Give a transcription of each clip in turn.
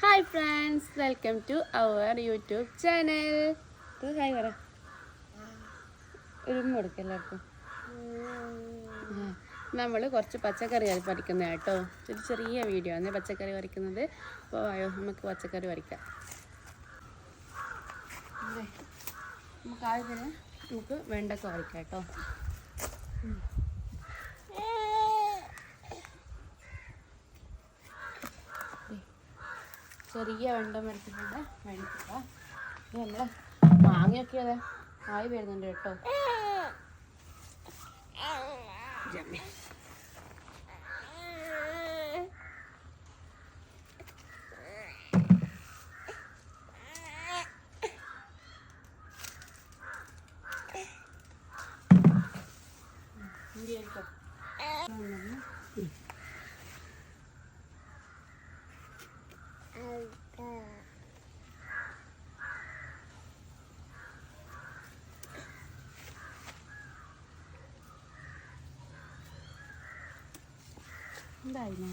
Hi friends welcome to our YouTube channel hi പറ ഒരു കൊടുക്ക എല്ലാവർക്കും നമ്മൾ കുറച്ച് പച്ചക്കറി പറിക്കുന്ന കേട്ടോ. ഒരു ചെറിയ വീഡിയോ ആണ് പച്ചക്കറി പറിക്കുന്നത്. അപ്പോൾ ആയോ നമുക്ക് പച്ചക്കറി പറിക്കാം. നമുക്ക് ആദ്യത്തിന് നമുക്ക് വെണ്ടക്ക പറിക്കാം കേട്ടോ. ചെറിയ വെണ്ടം മരത്തിലുള്ള വേണ്ടിട്ട് ഇനി നമ്മളെ മാങ്ങയൊക്കെ അതെ ആയി വരുന്നുണ്ട് കേട്ടോ. ได้มา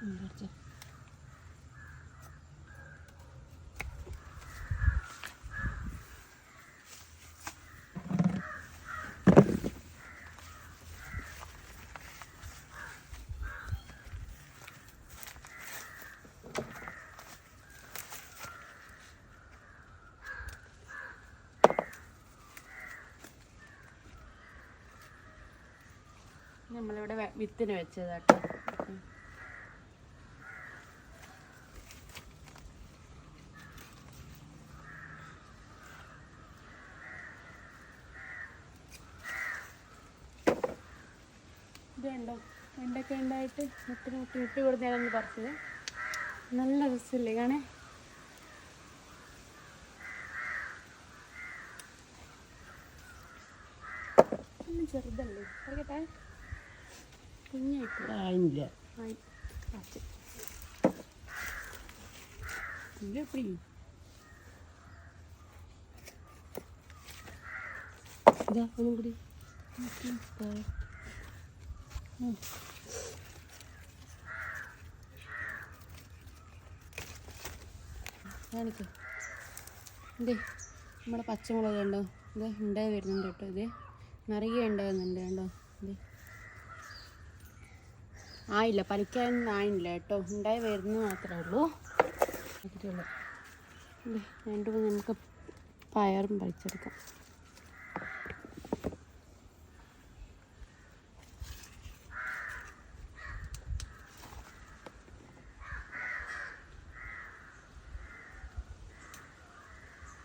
อืมเดี๋ยว നമ്മളിവിടെ വിത്തിന് വെച്ചതാട്ടോ. ഇതുണ്ടോ? വെണ്ടൊക്കെ ഉണ്ടായിട്ട് മുട്ടി മുട്ടി കൊടുത്ത് ഞാനൊന്ന് പറിച്ചത് നല്ല രസമില്ലേ കാണേ? ചെറുതല്ലേ? പറയട്ടെ. കുഞ്ഞായിട്ട് ആയില്ല. ആയി. ഇത് എപ്പടി ഇതാ ഒന്നും കൂടി. കാണിക്കേ ഇതേ നമ്മുടെ പച്ചമുളക് കണ്ടോ? ഇത് ഉണ്ടായി വരുന്നുണ്ട് കേട്ടോ. ഇത് നിറയെ ഉണ്ടാകുന്നുണ്ട് കണ്ടോ? ഇത് ആയില്ല പറിക്കാൻ ആയില്ല കേട്ടോ. ഉണ്ടായി വരുന്നു മാത്രമേ ഉള്ളൂ. രണ്ട് നമുക്ക് പയറും പറിച്ചെടുക്കാം.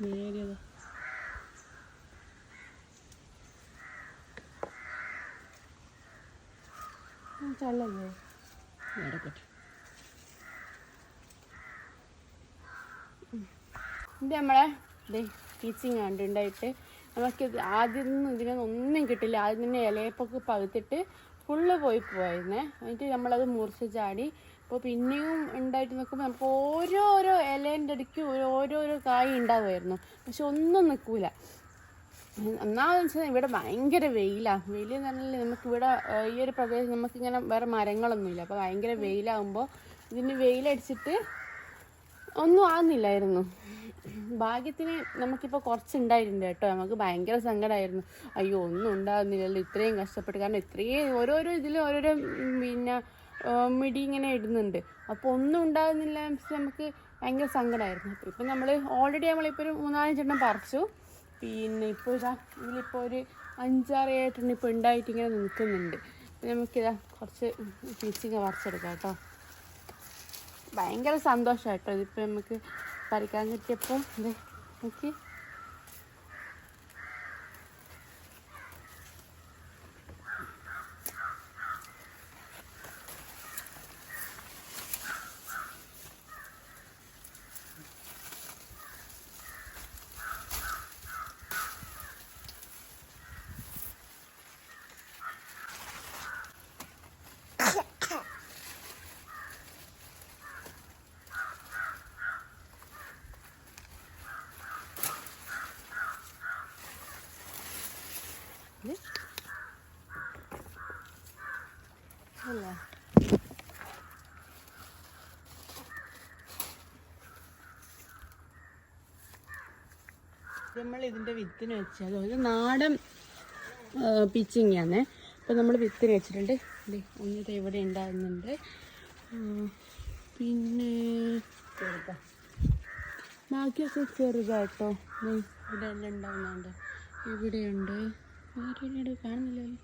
നേരിയത് ചള്ളല്ലേ നടക്കട്ടെ. ഇത് നമ്മളെ ടീച്ചിങ് കണ്ടുണ്ടായിട്ട് നമുക്ക് ആദ്യം ഇതിനൊന്നും ഒന്നും കിട്ടില്ല. ആദ്യം തന്നെ ഇലയപ്പൊക്കെ പകുത്തിട്ട് ഫുള്ള് പോയി പോയിരുന്നേ എന്നിട്ട് നമ്മളത് മുറിച്ച് ചാടി അപ്പോൾ പിന്നെയും ഉണ്ടായിട്ട് നിൽക്കുമ്പോൾ നമുക്ക് ഓരോരോ ഇലേന്റെ ഇടയ്ക്ക് ഓരോരോ കായ് ഉണ്ടാവുമായിരുന്നു. പക്ഷെ ഒന്നും നിൽക്കൂല ഒന്നാമതെന്ന് വെച്ചാൽ ഇവിടെ ഭയങ്കര വെയിലാണ് വെയിൽ എന്ന് പറഞ്ഞാൽ നമുക്ക് ഇവിടെ ഈ ഒരു പ്രദേശം നമുക്കിങ്ങനെ വേറെ മരങ്ങളൊന്നുമില്ല. അപ്പോൾ ഭയങ്കര വെയിലാകുമ്പോൾ ഇതിന് വെയിലടിച്ചിട്ട് ഒന്നും ആകുന്നില്ലായിരുന്നു ഭാഗ്യത്തിന് നമുക്കിപ്പോൾ കുറച്ച് ഉണ്ടായിട്ടുണ്ട് കേട്ടോ. നമുക്ക് ഭയങ്കര സങ്കടമായിരുന്നു അയ്യോ ഒന്നും ഉണ്ടാകുന്നില്ലല്ലോ ഇത്രയും കഷ്ടപ്പെട്ട്. കാരണം ഇത്രയും ഓരോരോ ഇതിലും ഓരോരോ പിന്നെ മിടി ഇങ്ങനെ ഇടുന്നുണ്ട്. അപ്പോൾ ഒന്നും ഉണ്ടാകുന്നില്ല നമുക്ക് ഭയങ്കര സങ്കടമായിരുന്നു ഇപ്പം നമ്മൾ ഓൾറെഡി നമ്മളിപ്പോൾ ഒരു മൂന്നാലഞ്ചെണ്ണം പറിച്ചു. പിന്നെ ഇപ്പോൾ ഇതാ ഇതിലിപ്പോൾ ഒരു അഞ്ചാറ് ഏഴെണ്ണം ഇപ്പോൾ ഉണ്ടായിട്ട് ഇങ്ങനെ നിൽക്കുന്നുണ്ട്. നമുക്കിതാ കുറച്ച് പീച്ചിങ്ങ പറിച്ചെടുക്കാം കേട്ടോ. ഭയങ്കര സന്തോഷമായിട്ടോ ഇതിപ്പോൾ നമുക്ക് പറിക്കാൻ കിട്ടിയപ്പോൾ ഇത് നോക്കി. അല്ല നമ്മൾ ഇതിന്റെ വിത്തിന് വെച്ചത് ഒരു നാടൻ പിച്ചിങ്ങാണ് അപ്പോൾ നമ്മൾ വിത്തിന് വെച്ചിട്ടുണ്ട്. ഒന്നിത് ഇവിടെ ഉണ്ടാകുന്നുണ്ട്. പിന്നെ ബാക്കിയൊക്കെ ചെറുതാട്ടോ. ഇവിടെ എല്ലാം ഉണ്ടാകുന്നുണ്ട്. ഇവിടെയുണ്ട്. എവിടെ കാണുന്നില്ലല്ലോ.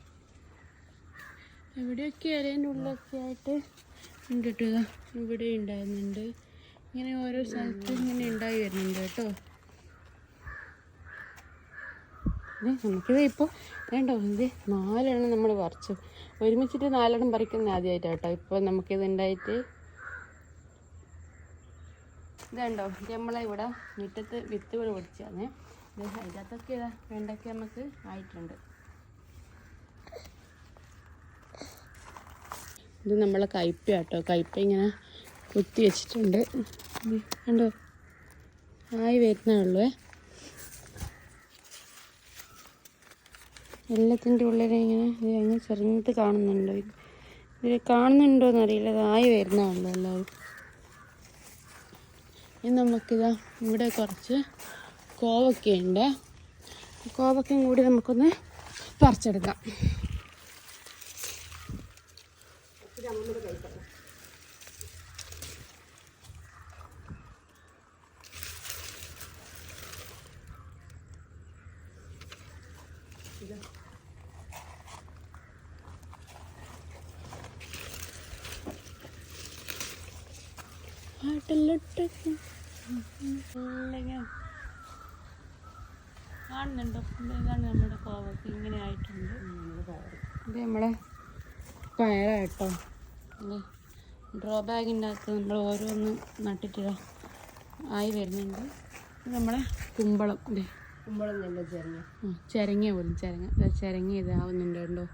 എവിടെയൊക്കെ അതിന്റെ ഉള്ളിലൊക്കെ ആയിട്ട് ഉണ്ട് ഇവിടെ ഉണ്ടായിരുന്നുണ്ട്. ഇങ്ങനെ ഓരോ സ്ഥലത്ത് ഇങ്ങനെ ഉണ്ടായി വരുന്നുണ്ട് കേട്ടോ. നമുക്കിത് ഇപ്പോൾ വേണ്ടോ ഇത് നാലെണ്ണം നമ്മൾ പറിച്ചു. ഒരുമിച്ചിട്ട് നാലെണ്ണം പറിക്കുന്ന ആദ്യമായിട്ടാണ് കേട്ടോ. ഇപ്പോൾ നമുക്കിത് ഉണ്ടായിട്ട് ഇതുണ്ടോ ഇത് നമ്മളെ ഇവിടെ മുറ്റത്ത് വിത്തുകൾ പൊടിച്ചാണ് അതിനകത്തൊക്കെ ഇതാ വെണ്ടയ്ക്ക നമുക്ക് ആയിട്ടുണ്ട്. ഇത് നമ്മളെ കയ്പ കേട്ടോ കയ്പ ഇങ്ങനെ കുത്തി വെച്ചിട്ടുണ്ട്. കണ്ടോ? ആയി വരുന്നേ ഉള്ളൂ എല്ലാത്തിന്റെ ഉള്ളിൽ ഇങ്ങനെ ഇത് അങ്ങ് ചെറുത് കാണുന്നുണ്ടോ? ഇതിൽ കാണുന്നുണ്ടോ എന്നറിയില്ല. ഇതായി വരുന്നേ ഉള്ളൂ എല്ലാവരും. ഇനി നമുക്കിതാ ഇവിടെ കുറച്ച് കോവക്കയുണ്ട്. കോവക്കയും കൂടി നമുക്കൊന്ന് പറിച്ചെടുക്കാം. ആട്ടല്ലോട്ടൊക്കെ ഇങ്ങനെ കാണുന്നുണ്ടോ. ഇത് ഇതാണ് നമ്മുടെ കോവക്ക. ഇങ്ങനെ ആയിട്ടുണ്ട്. ഇത് നമ്മുടെ പയറാട്ടോ അല്ലേ ഡ്രോ ബാഗിന്റെ അകത്ത് നമ്മൾ ഓരോന്ന് നട്ടിട്ട് ആയി വരുന്നുണ്ട്. ഇത് നമ്മുടെ കുമ്പളം. ഇല്ലേ കുമ്പളം നല്ല ചരങ്ങ. ചിരങ്ങ പോലും ചിരങ്ങ. ചരങ്ങ ഇതാവുന്നുണ്ട് കണ്ടോ.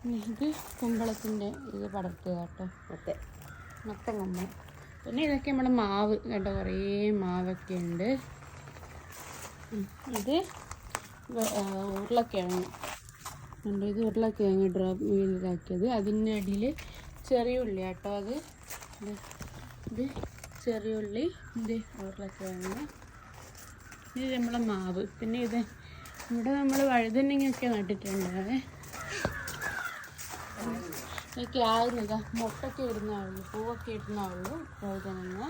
പിന്നെ ഇത് കുമ്പളത്തിന്റെ ഇത് പടർത്തുക കേട്ടോ. മറ്റേ മൊത്തം കുമ്പളം. പിന്നെ ഇതൊക്കെ നമ്മുടെ മാവ് കേട്ടോ കുറേ മാവൊക്കെ ഉണ്ട്. ഇത് ഉരുളക്കിഴങ്ങ്. ഉണ്ട് ഇത് ഉരുളക്കിഴങ്ങ് ഡ്രോപ്പ് ഇതാക്കിയത്. അതിന്റെ അടിയിൽ ചെറിയ ഉള്ളി കേട്ടോ അത്. ഇത് ചെറിയ ഉള്ളി ഇത് ഉരുളക്കിഴങ്ങ്. ഇത് നമ്മളെ മാവ്. പിന്നെ ഇത് ഇവിടെ നമ്മൾ വഴുതനങ്ങയൊക്കെ നട്ടിട്ടുണ്ട് ഇതൊക്കെ ആകുന്നില്ല മുട്ടൊക്കെ ഇടുന്നേ ഉള്ളൂ പൂവൊക്കെ ഇടുന്നേ ഉള്ളൂ വഴുതനങ്ങ.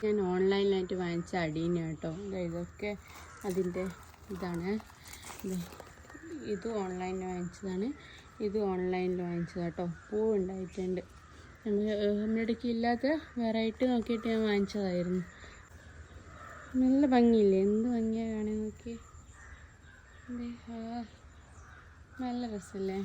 ഞാൻ ഓൺലൈനിലായിട്ട് വാങ്ങിച്ച അടീന കേട്ടോ. ഇതൊക്കെ അതിന്റെ ഇതാണ്. ഇത് ഓൺലൈനിൽ വാങ്ങിച്ചതാണ്. ഇത് ഓൺലൈനിൽ വാങ്ങിച്ചത് കേട്ടോ. പൂ ഉണ്ടായിട്ടുണ്ട്. നമ്മൾ നമ്മുടെ ഇടയ്ക്ക് ഇല്ലാത്ത വെറൈറ്റി നോക്കിയിട്ട് ഞാൻ വാങ്ങിച്ചതായിരുന്നു. നല്ല ഭംഗിയില്ലേ? എന്ത് ഭംഗിയാണ് നോക്കി ആ, നല്ല രസമല്ലേ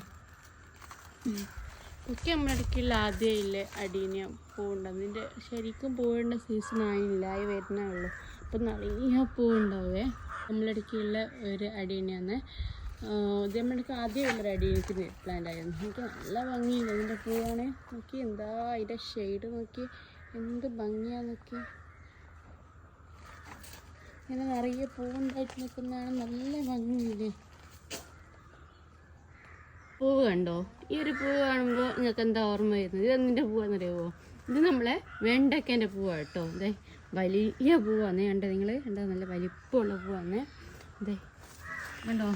ഒക്കെ നമ്മുടെ ഇടയ്ക്കുള്ള ആദ്യം ഇല്ലേ അടീന പൂവുണ്ട് അതിന്റെ ശരിക്കും പൂവേണ്ട സീസൺ ആയില്ല ആയി വരുന്നേ ഉള്ളൂ. അപ്പം നിറയെ പൂവുണ്ടാവേ. നമ്മളിടയ്ക്കുള്ള ഒരു അടീനയാണ്. ഇത് നമ്മൾക്ക് ആദ്യമുള്ളൊരു അടീനക്ക് പ്ലാന്റ് ആയിരുന്നു. എനിക്ക് നല്ല ഭംഗിയില്ല ഇതിന്റെ പൂവാണ്. നോക്കി എന്താ അതിന്റെ ഷെയ്ഡ് നോക്കി. എന്ത് ഭംഗിയാ നോക്കി. ഇങ്ങനെ നിറയെ പൂവുണ്ടായിട്ട് നിൽക്കുന്നതാണ് നല്ല ഭംഗിയില്ലേ പൂവ് കണ്ടോ? ഈ ഒരു പൂവ് കാണുമ്പോൾ നിങ്ങൾക്ക് എന്താ ഓർമ്മ വരുന്നത്? ഇത് എന്തിന്റെ പൂവാണെന്നറിയാമോ ഇത് നമ്മളെ വെണ്ടയ്ക്കേന്റെ പൂവാണ് കേട്ടോ അതെ വലിയ പൂവാണ് കണ്ടേ നിങ്ങൾ കണ്ടോ? നല്ല വലിപ്പമുള്ള പൂവാണ് അതെ കണ്ടോ?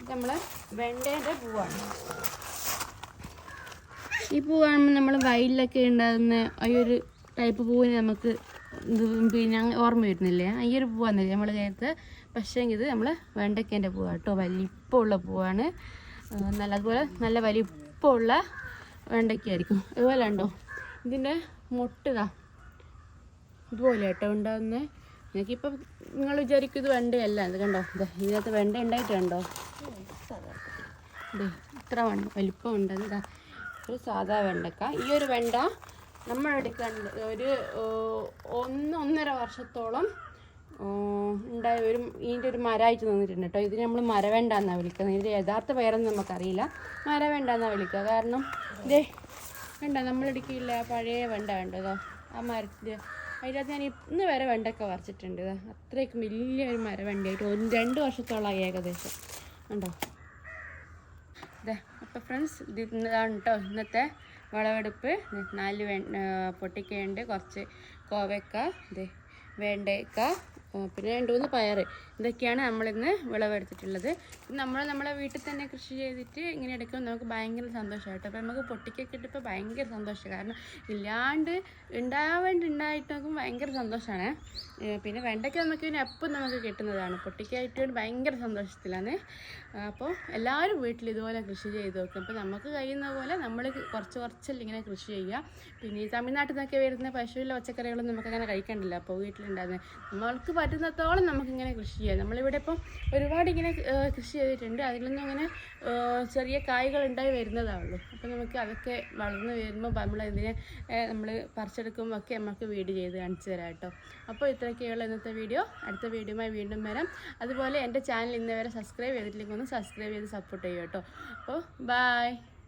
ഇത് നമ്മളെ വെണ്ടേന്റെ പൂവാണ്. ഈ പൂ കാണുമ്പോൾ നമ്മൾ വയലിലൊക്കെ ഉണ്ടാകുന്ന ഈ ഒരു ടൈപ്പ് പൂവിന് നമുക്ക് പിന്നെ ഓർമ്മ വരുന്നില്ലേ? ഈ ഒരു പൂവാന്ന് നമ്മൾ നേരത്തെ? പക്ഷേ ഇത് നമ്മൾ വെണ്ടയ്ക്കേന്റെ പൂവാണ് കേട്ടോ. വലിപ്പമുള്ള പൂവാണ്. നല്ല അതുപോലെ നല്ല വലിപ്പമുള്ള വെണ്ടയ്ക്കായിരിക്കും ഇതുപോലെ ഉണ്ടോ ഇതിന്റെ മുട്ടതാ. ഇതുപോലെ കേട്ടോ ഉണ്ടാകുന്നത് എനിക്കിപ്പം നിങ്ങൾ വിചാരിക്കും ഇത് വെണ്ടയല്ല. ഇത് കണ്ടോ? ഇതിനകത്ത് വെണ്ട ഉണ്ടായിട്ടുണ്ടോ ഇത്ര വെണ്ട വലിപ്പമുണ്ട് ഇതാ ഒരു സാധാ വെണ്ടക്ക. ഈ ഒരു വെണ്ട നമ്മൾ എടുക്കേണ്ട ഒരു ഒന്ന് ഒന്നര വർഷത്തോളം ഉണ്ടായ ഒരു ഇതിന്റെ ഒരു മരമായിട്ട് നിന്നിട്ടുണ്ട് കേട്ടോ. ഇതിന് നമ്മൾ മരവേണ്ട എന്നാണ് വിളിക്കുന്നത്. ഇതിന്റെ യഥാർത്ഥ പേരൊന്നും നമുക്കറിയില്ല. മരവേണ്ട എന്നാണ് വിളിക്കുക. കാരണം ഇതേ വേണ്ട നമ്മളെടുക്കില്ല പഴയ വെണ്ട വേണ്ടതോ ആ മരത്തിന്റെ അതിനകത്ത് ഞാൻ ഇന്ന് വരെ വെണ്ടൊക്കെ വരച്ചിട്ടുണ്ട് അത്രയ്ക്കും വലിയ വലിയൊരു മരവണ്ടിയായിട്ട് ഒരു രണ്ട് വർഷത്തോളമായി ഏകദേശം. ഉണ്ടോ ഇതെ അപ്പോൾ ഫ്രണ്ട്സ് ഇത് ഇതാണ് കേട്ടോ ഇന്നത്തെ വിളവെടുപ്പ്. നാല് വേ പൊട്ടിക്കയുണ്ട്. കുറച്ച് കോവക്ക ഇതേ വേണ്ടയ്ക്ക പിന്നെ രണ്ട് മൂന്ന് പയർ ഇതൊക്കെയാണ് നമ്മളിന്ന് വിളവെടുത്തിട്ടുള്ളത്. നമ്മൾ നമ്മളെ വീട്ടിൽ തന്നെ കൃഷി ചെയ്തിട്ട് ഇങ്ങനെ എടുക്കുമ്പോൾ നമുക്ക് ഭയങ്കര സന്തോഷമായിട്ട് അപ്പോൾ നമുക്ക് പൊട്ടിക്കൊക്കെ ഇട്ടപ്പോൾ ഭയങ്കര സന്തോഷം. കാരണം ഇല്ലാണ്ട് ഉണ്ടാവേണ്ടി ഉണ്ടായിട്ട് നോക്കുമ്പോൾ ഭയങ്കര സന്തോഷമാണ് പിന്നെ വെണ്ടയ്ക്ക നമുക്ക് പിന്നെ എപ്പം നമുക്ക് കിട്ടുന്നതാണ്. പൊട്ടിക്കായിട്ട് ഭയങ്കര സന്തോഷത്തിലാണ്. അപ്പോൾ എല്ലാവരും വീട്ടിൽ ഇതുപോലെ കൃഷി ചെയ്ത് നോക്കും. അപ്പോൾ നമുക്ക് കഴിയുന്ന പോലെ നമ്മൾ കുറച്ച് കുറച്ചല്ല ഇങ്ങനെ കൃഷി ചെയ്യുക പിന്നെ ഈ തമിഴ്നാട്ടിൽ നിന്നൊക്കെ വരുന്ന പശുവിലെ പച്ചക്കറികളൊന്നും നമുക്കങ്ങനെ കഴിക്കണ്ടല്ലോ. അപ്പോൾ വീട്ടിലുണ്ടാകുന്നത് നമ്മൾക്ക് പറ്റുന്നത്തോളം നമുക്കിങ്ങനെ കൃഷി നമ്മളിവിടെ ഇപ്പം ഒരുപാട് ഇങ്ങനെ കൃഷി ചെയ്തിട്ടുണ്ട്. അതിൽ നിന്നും ഇങ്ങനെ ചെറിയ കായ്കൾ ഉണ്ടായി വരുന്നതാണല്ലോ അപ്പം നമുക്ക് അതൊക്കെ വളർന്ന് വരുമ്പോൾ നമ്മൾ അതിനെ നമ്മൾ പറിച്ചെടുക്കുമ്പോൾ ഒക്കെ നമുക്ക് വീഡിയോ ചെയ്ത് കാണിച്ചു തരാം കേട്ടോ. അപ്പോൾ ഇത്രയൊക്കെയുള്ള ഇന്നത്തെ വീഡിയോ. അടുത്ത വീഡിയോയുമായി വീണ്ടും വരാം. അതുപോലെ എന്റെ ചാനൽ ഇന്നേ വരെ സബ്സ്ക്രൈബ് ചെയ്തിട്ടില്ലെങ്കിൽ ഒന്ന് സബ്സ്ക്രൈബ് ചെയ്ത് സപ്പോർട്ട് ചെയ്യും കേട്ടോ. അപ്പോൾ ബായ്